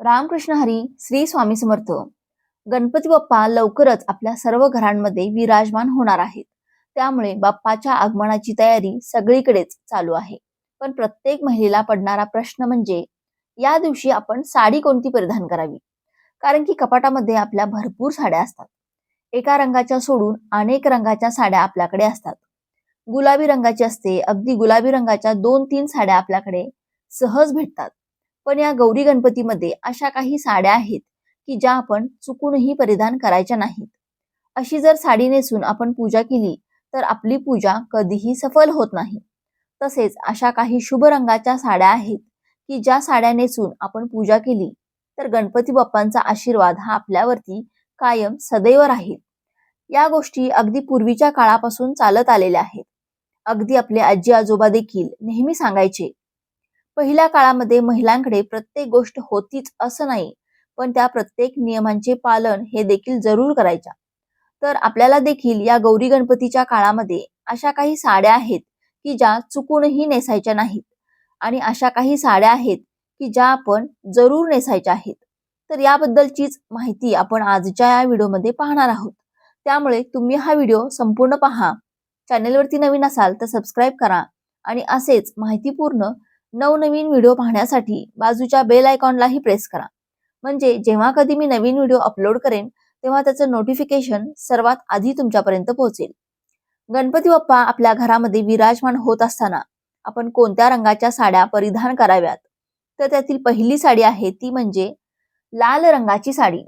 रामकृष्ण हरी श्री स्वामी समर्थ. गणपती बाप्पा लवकरच आपल्या सर्व घरांमध्ये विराजमान होणार आहेत. त्यामुळे बाप्पाच्या आगमनाची तयारी सगळीकडेच चालू आहे. पण प्रत्येक महिलेला पडणारा प्रश्न म्हणजे या दिवशी आपण साडी कोणती परिधान करावी? कारण की कपाटामध्ये आपल्या भरपूर साड्या असतात. एका रंगाच्या सोडून अनेक रंगाच्या साड्या आपल्याकडे असतात. गुलाबी रंगाची असते अगदी गुलाबी रंगाच्या दोन तीन साड्या आपल्याकडे सहज भेटतात. पण या गौरी गणपतीमध्ये अशा काही साड्या आहेत की ज्या आपण चुकूनही परिधान करायच्या नाहीत. अशी जर साडी नेसून आपण पूजा केली तर आपली पूजा कधीही सफल होत नाही. तसेच अशा काही शुभ रंगाच्या साड्या आहेत की ज्या साड्या नेसून आपण पूजा केली तर गणपती बाप्पांचा आशीर्वाद हा आपल्यावरती कायम सदैव राहील. या गोष्टी अगदी पूर्वीच्या काळापासून चालत आलेल्या आहेत. अगदी आपले आजी आजोबा देखील नेहमी सांगायचे पहिल्या काळामध्ये महिलांकडे प्रत्येक गोष्ट होतीच असं नाही पण त्या प्रत्येक नियमांचे पालन हे देखील जरूर करायच्या. तर आपल्याला देखील या गौरी गणपतीच्या काळामध्ये अशा काही साड्या आहेत की ज्या चुकूनही नेसायच्या नाहीत आणि अशा काही साड्या आहेत की ज्या आपण जरूर नेसायच्या आहेत. तर याबद्दलचीच माहिती आपण आजच्या या व्हिडिओमध्ये पाहणार आहोत. त्यामुळे तुम्ही हा व्हिडिओ संपूर्ण पहा. चॅनेलवरती नवीन असाल तर सबस्क्राईब करा आणि असेच माहितीपूर्ण नवनवीन व्हिडिओ पाहण्यासाठी बाजूच्या बेल आयकॉनलाही प्रेस करा. म्हणजे जेव्हा कधी मी नवीन व्हिडिओ अपलोड करेन तेव्हा त्याचं नोटिफिकेशन सर्वात आधी तुमच्यापर्यंत पोहोचेल. गणपती बाप्पा आपल्या घरामध्ये विराजमान होत असताना आपण कोणत्या रंगाच्या साड्या परिधान कराव्यात? तर त्यातील पहिली साडी आहे ती म्हणजे लाल रंगाची साडी.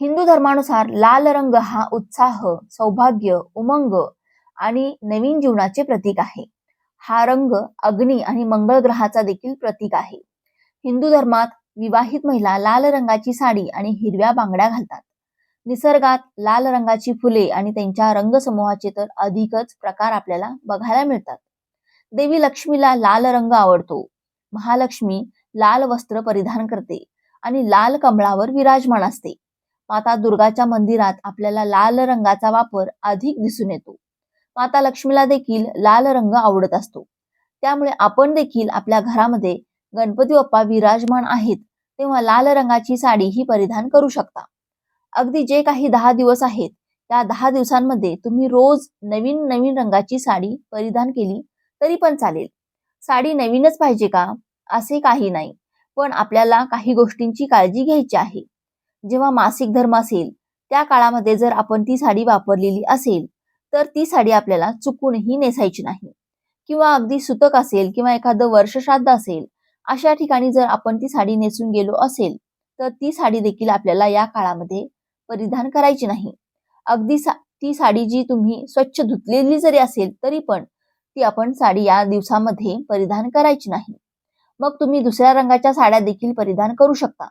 हिंदू धर्मानुसार लाल रंग हा उत्साह सौभाग्य उमंग आणि नवीन जीवनाचे प्रतीक आहे. हा रंग अग्नी आणि मंगळ ग्रहाचा देखील प्रतीक आहे. हिंदू धर्मात विवाहित महिला लाल रंगाची साडी आणि हिरव्या बांगड्या घालतात. निसर्गात लाल रंगाची फुले आणि त्यांच्या रंगसमूहाचे तर अधिकच प्रकार आपल्याला बघायला मिळतात. देवी लक्ष्मीला लाल रंग आवडतो. महालक्ष्मी लाल वस्त्र परिधान करते आणि लाल कमळावर विराजमान असते. माता दुर्गाच्या मंदिरात आपल्याला लाल रंगाचा वापर अधिक दिसून येतो. माता लक्ष्मीला देखील लाल रंग आवडत असतो. त्यामुळे आपण देखील आपल्या घरामध्ये गणपती बाप्पा विराजमान आहेत तेव्हा लाल रंगाची साडी ही परिधान करू शकता. अगदी जे काही दहा दिवस आहेत त्या दहा दिवसांमध्ये तुम्ही रोज नवीन नवीन रंगाची साडी परिधान केली तरी पण चालेल. साडी नवीनच पाहिजे का? असे काही नाही पण आपल्याला काही गोष्टींची काळजी घ्यायची आहे. जेव्हा मासिक धर्म असेल त्या काळामध्ये जर आपण ती साडी वापरलेली असेल तर ती साडी आपल्याला चुकूनही नेसायची नाही. किंवा अगदी सुतक असेल किंवा एखादं वर्षश्राद्ध असेल अशा ठिकाणी जर आपण ती साडी नेसून गेलो असेल तर ती साडी देखील आपल्याला या काळामध्ये परिधान करायची नाही. अगदी सा ती साडी जी तुम्ही स्वच्छ धुतलेली जरी असेल तरी पण ती आपण साडी या दिवसामध्ये परिधान करायची नाही. मग तुम्ही दुसऱ्या रंगाच्या साड्या देखील परिधान करू शकता.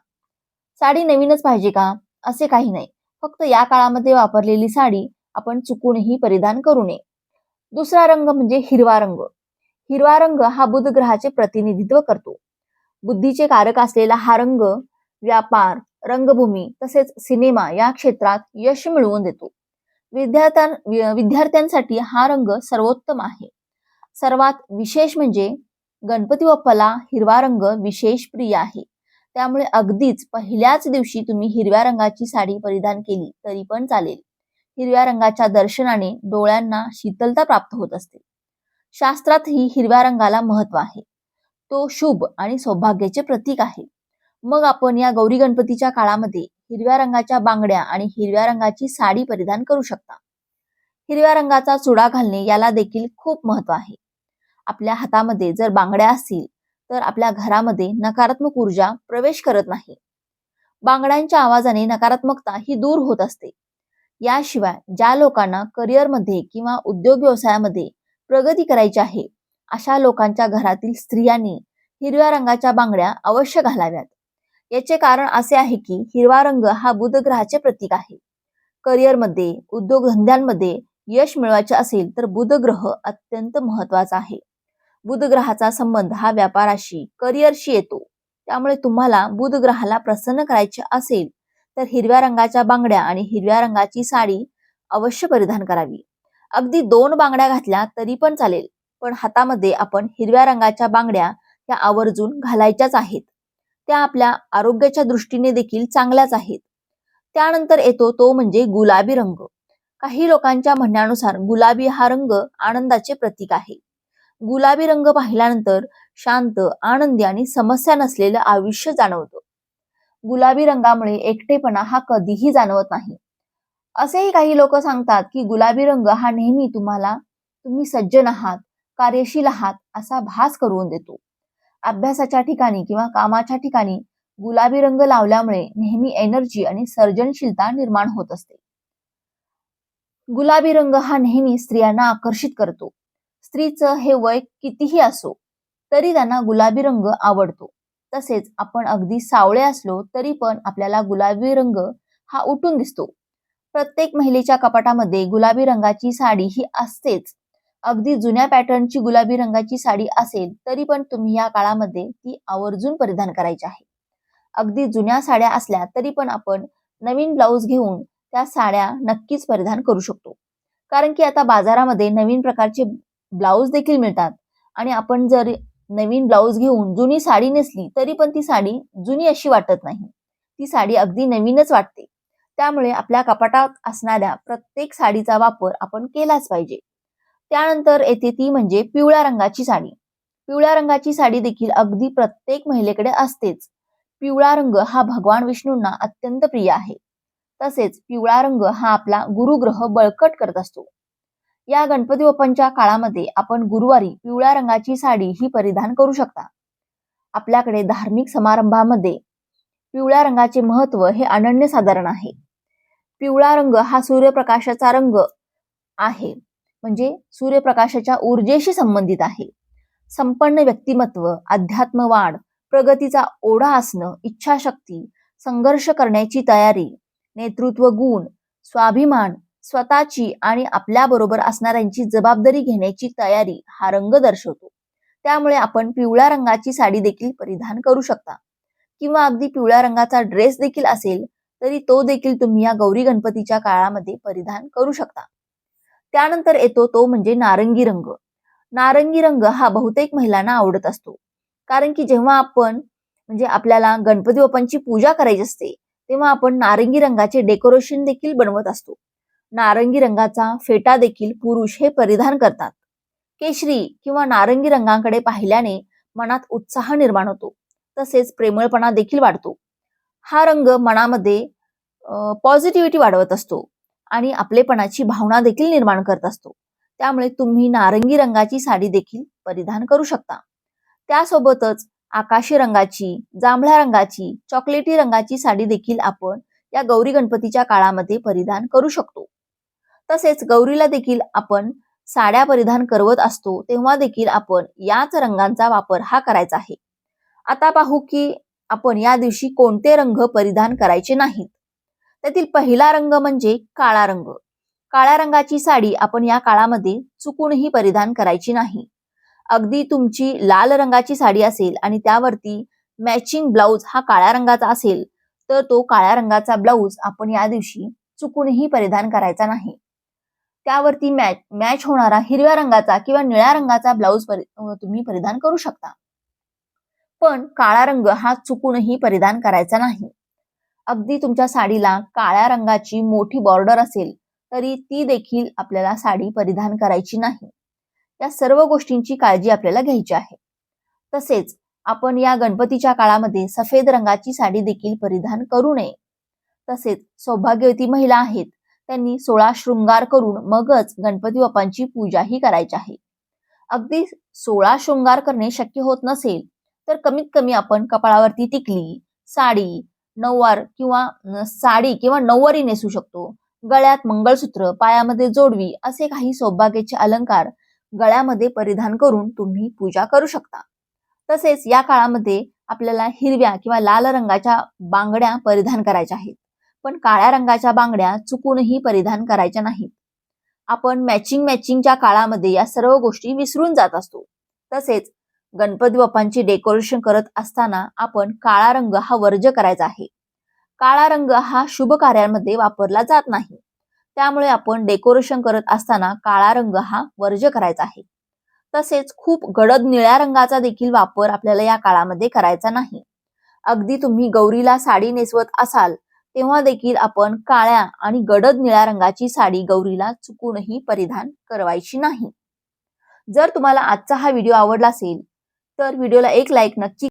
साडी नवीनच पाहिजे का? असे काही नाही. फक्त या काळामध्ये वापरलेली साडी आपण चुकूनही परिधान करू नये. दुसरा रंग म्हणजे हिरवा रंग. हिरवा रंग हा बुध ग्रहाचे प्रतिनिधित्व करतो. बुद्धीचे कारक असलेला हा रंग व्यापार रंगभूमी तसेच सिनेमा या क्षेत्रात यश मिळवून देतो. विद्यार्थ्यां विद्यार्थ्यांसाठी हा रंग सर्वोत्तम आहे. सर्वात विशेष म्हणजे गणपती बाप्पाला हिरवा रंग विशेष प्रिय आहे. त्यामुळे अगदीच पहिल्याच दिवशी तुम्ही हिरव्या रंगाची साडी परिधान केली तरी पण चालेल. हिरव्या रंगाच्या दर्शनाने डोळ्यांना शीतलता प्राप्त होत असते. शास्त्रातही हिरव्या रंगाला महत्त्व आहे. तो शुभ आणि सौभाग्याचे प्रतीक आहे. मग आपण या गौरी गणपतीच्या काळामध्ये हिरव्या रंगाच्या बांगड्या आणि हिरव्या रंगाची साडी परिधान करू शकता. हिरव्या रंगाचा चुडा घालणे याला देखील खूप महत्त्व आहे. आपल्या हातामध्ये जर बांगड्या असतील तर आपल्या घरामध्ये नकारात्मक ऊर्जा प्रवेश करत नाही. बांगड्यांच्या आवाजाने नकारात्मकता ही दूर होत असते. याशिवाय ज्या लोकांना करिअरमध्ये किंवा उद्योग व्यवसायामध्ये प्रगती करायची आहे अशा लोकांच्या घरातील स्त्रियांनी हिरव्या रंगाच्या बांगड्या अवश्य घालाव्यात. याचे कारण असे आहे की हिरवा रंग हा बुध ग्रहाचे प्रतीक आहे. करिअरमध्ये उद्योगधंद्यांमध्ये यश मिळवायचे असेल तर बुध ग्रह अत्यंत महत्त्वाचा आहे. बुध ग्रहाचा संबंध हा व्यापाराशी करिअरशी येतो. त्यामुळे तुम्हाला बुध ग्रहाला प्रसन्न करायचे असेल तर हिरव्या रंगाच्या बांगड्या आणि हिरव्या रंगाची साडी अवश्य परिधान करावी. अगदी दोन बांगड्या घातल्या तरी पण चालेल पण हातामध्ये आपण हिरव्या रंगाच्या बांगड्या त्या आवर्जून घालायच्याच आहेत. त्या आपल्या आरोग्याच्या दृष्टीने देखील चांगल्याच आहेत. त्यानंतर येतो तो म्हणजे गुलाबी रंग. काही लोकांच्या म्हणण्यानुसार गुलाबी हा रंग आनंदाचे प्रतीक आहे. गुलाबी रंग पाहिल्यानंतर शांत आनंदी आणि समस्या नसलेलं आयुष्य जाणवतं. गुलाबी रंगामुळे एकटेपणा हा कधीही जाणवत नाही. असेही काही लोक सांगतात की गुलाबी रंग हा नेहमी तुम्हाला तुम्ही सज्जन आहात कार्यशील आहात असा भास करून देतो. अभ्यासाच्या ठिकाणी किंवा कामाच्या ठिकाणी गुलाबी रंग लावल्यामुळे नेहमी एनर्जी आणि सर्जनशीलता निर्माण होत असते. गुलाबी रंग हा नेहमी स्त्रियांना आकर्षित करतो. स्त्रीचं हे वय कितीही असो तरी त्यांना गुलाबी रंग आवडतो. तसेच आपण अगदी सावळे असलो तरी पण आपल्याला गुलाबी रंग हा उठून दिसतो. प्रत्येक महिलेच्या कपाटामध्ये गुलाबी रंगाची साडी ही असतेच. अगदी जुन्या पॅटर्नची गुलाबी रंगाची साडी असेल तरी पण तुम्ही या काळामध्ये ती आवर्जून परिधान करायची आहे. अगदी जुन्या साड्या असल्या तरी पण आपण नवीन ब्लाऊज घेऊन त्या साड्या नक्कीच परिधान करू शकतो. कारण की आता बाजारामध्ये नवीन प्रकारचे ब्लाऊज देखील मिळतात आणि आपण जर नवीन ब्लाऊज घेऊन जुनी साडी नेसली तरी पण ती साडी जुनी अशी वाटत नाही. ती साडी अगदी नवीनच वाटते. त्यामुळे आपल्या कपाटात असणाऱ्या प्रत्येक साडीचा वापर आपण केलाच पाहिजे. त्यानंतर येते ती म्हणजे पिवळ्या रंगाची साडी. पिवळ्या रंगाची साडी देखील अगदी प्रत्येक महिलेकडे असतेच. पिवळा रंग हा भगवान विष्णूंना अत्यंत प्रिय आहे. तसेच पिवळा रंग हा आपला गुरुग्रह बळकट करत असतो. या गणपती बाप्पांच्या काळामध्ये आपण गुरुवारी पिवळ्या रंगाची साडी ही परिधान करू शकता. आपल्याकडे धार्मिक समारंभामध्ये पिवळ्या रंगाचे महत्त्व हे अनन्यसाधारण आहे. पिवळा रंग हा सूर्यप्रकाशाचा रंग आहे म्हणजे सूर्यप्रकाशाच्या ऊर्जेशी संबंधित आहे. संपन्न व्यक्तिमत्व अध्यात्म वाढ प्रगतीचा ओढा असणं इच्छाशक्ती संघर्ष करण्याची तयारी नेतृत्व गुण स्वाभिमान स्वतःची आणि आपल्या बरोबर असणाऱ्यांची जबाबदारी घेण्याची तयारी हा रंग दर्शवतो. त्यामुळे आपण पिवळ्या रंगाची साडी देखील परिधान करू शकता. किंवा अगदी पिवळ्या रंगाचा ड्रेस देखील असेल तरी तो देखील तुम्ही या गौरी गणपतीच्या काळामध्ये परिधान करू शकता. त्यानंतर येतो तो म्हणजे नारंगी रंग. नारंगी रंग हा बहुतेक महिलांना आवडत असतो. कारण की जेव्हा आपण म्हणजे आपल्याला गणपती बाप्पांची पूजा करायची असते तेव्हा आपण नारंगी रंगाचे डेकोरेशन देखील बनवत असतो. नारंगी रंगाचा फेटा देखील पुरुष हे परिधान करतात. केशरी किंवा नारंगी रंगाकडे पाहिल्याने मनात उत्साह निर्माण होतो. तसेच प्रेमळपणा देखील वाढतो. हा रंग मनामध्ये पॉझिटिव्हिटी वाढवत असतो आणि आपलेपणाची भावना देखील निर्माण करत असतो. त्यामुळे तुम्ही नारंगी रंगाची साडी देखील परिधान करू शकता. त्यासोबतच आकाशी रंगाची जांभळ्या रंगाची चॉकलेटी रंगाची साडी देखील आपण या गौरी गणपतीच्या काळामध्ये परिधान करू शकतो. तसेच गौरीला देखील आपण साड्या परिधान करवत असतो तेव्हा देखील आपण याच रंगांचा वापर हा करायचा आहे. आता पाहू की आपण या दिवशी कोणते रंग परिधान करायचे नाहीत. त्यातील पहिला रंग म्हणजे काळा रंग. काळ्या रंगाची साडी आपण या काळामध्ये चुकूनही परिधान करायची नाही. अगदी तुमची लाल रंगाची साडी असेल आणि त्यावरती मॅचिंग ब्लाऊज हा काळ्या रंगाचा असेल तर तो काळ्या रंगाचा ब्लाऊज आपण या दिवशी चुकूनही परिधान करायचा नाही. त्यावरती मॅच मॅच होणारा हिरव्या रंगाचा किंवा निळ्या रंगाचा ब्लाऊज तुम्ही परिधान करू शकता. पण काळा रंग हा चुकूनही परिधान करायचा नाही. अगदी तुमच्या साडीला काळ्या रंगाची मोठी बॉर्डर असेल तरी ती देखील आपल्याला साडी परिधान करायची नाही. या सर्व गोष्टींची काळजी आपल्याला घ्यायची आहे. तसेच आपण या गणपतीच्या काळामध्ये सफेद रंगाची साडी देखील परिधान करू नये. तसेच सौभाग्यवती महिला आहेत त्यांनी सोळा शृंगार करून मगच गणपती बाप्पांची पूजाही करायची आहे. अगदी सोळा शृंगार करणे शक्य होत नसेल तर कमीत कमी आपण कपाळावरती टिकली साडी नऊवार किंवा साडी किंवा नऊवारी नेसू शकतो. गळ्यात मंगळसूत्र पायामध्ये जोडवी असे काही सौभाग्याचे अलंकार गळ्यामध्ये परिधान करून तुम्ही पूजा करू शकता. तसेच या काळामध्ये आपल्याला हिरव्या किंवा लाल रंगाच्या बांगड्या परिधान करायच्या आहेत. पण काळ्या रंगाच्या बांगड्या चुकूनही परिधान करायच्या नाहीत. आपण मॅचिंग मॅचिंगच्या काळामध्ये या सर्व गोष्टी विसरून जात असतो. तसेच गणपती बाप्पांची डेकोरेशन करत असताना आपण काळा रंग हा वर्ज करायचा आहे. काळा रंग हा शुभ कार्यांमध्ये वापरला जात नाही. त्यामुळे आपण डेकोरेशन करत असताना काळा रंग हा वर्ज करायचा आहे. तसेच खूप गडद निळ्या रंगाचा देखील वापर आपल्याला या काळामध्ये करायचा नाही. अगदी तुम्ही गौरीला साडी नेसवत असाल तेव्हा देखील आपण काळ्या आणि गडद निळ्या रंगाची साडी गौरीला चुकूनही परिधान करवायची नाही. जर तुम्हाला आजचा हा व्हिडिओ आवडला असेल तर व्हिडिओला एक लाईक नक्की